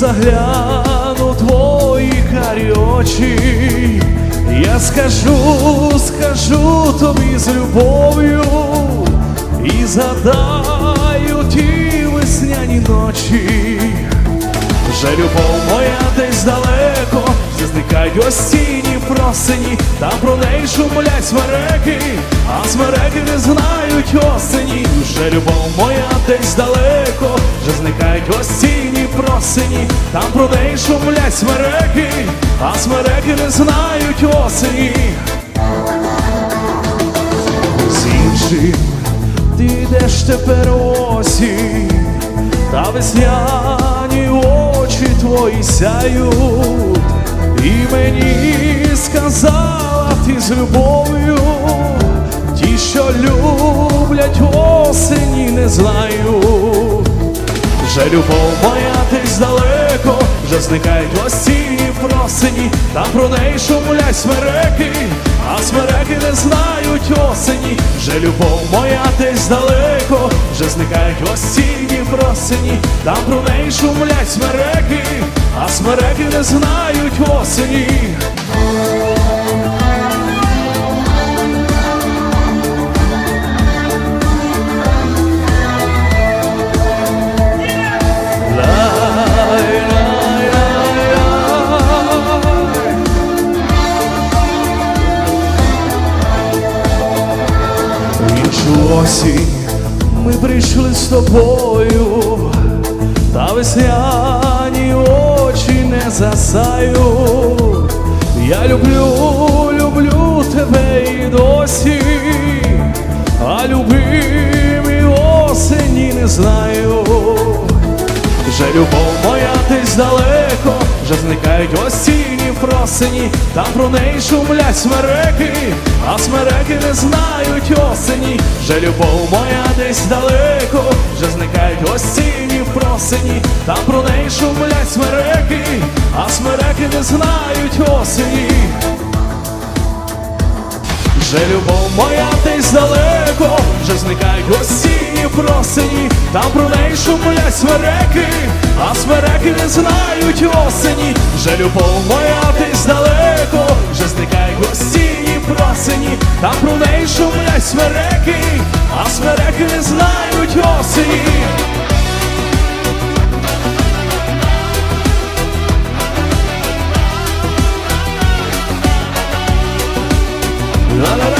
загляну твої карі очі. Я скажу, скажу тобі з любов'ю і згадаю ті весняні ночі. Вже любов моя десь далеко, вже зникають осінні просені, там про неї шумлять смереки, а смереки не знають осені. Вже любов моя десь далеко, вже зникають осінні просені, там про неї шумлять смереки, а смереки не знають осені. З ти йдеш тепер осінь, та весняні очі твої сяють, і мені сказала ти з любов'ю, ті, що люблять осені, не знаю. Любов моя десь далеко, вже зникають осінні просені, там про неї шумлять смереки, а смереки не знають осені. Вже любов моя десь далеко, вже зникають осінні просені, там про неї шумлять смереки, а смереки не знають осені. Осінь ми прийшли з тобою, та весняні очі не засають. Я люблю, люблю тебе і досі, а любимі осені не знаю. Вже любов моя десь далеко, вже зникають осінні просені, там про неї шумлять смереки, а смереки не знають осені. Вже любов моя десь далеко, вже зникають осінні просені, там про неї шумлять смереки, а смереки не знають осені. Вже любов моя десь далеко, вже зникають осінні просені, там про неї шумлять смереки, а смереки не знають осені. Вже любов моя десь далеко, вже зникають осінні просені, там про неї шумлять смереки, а смереки не знають осені. La la la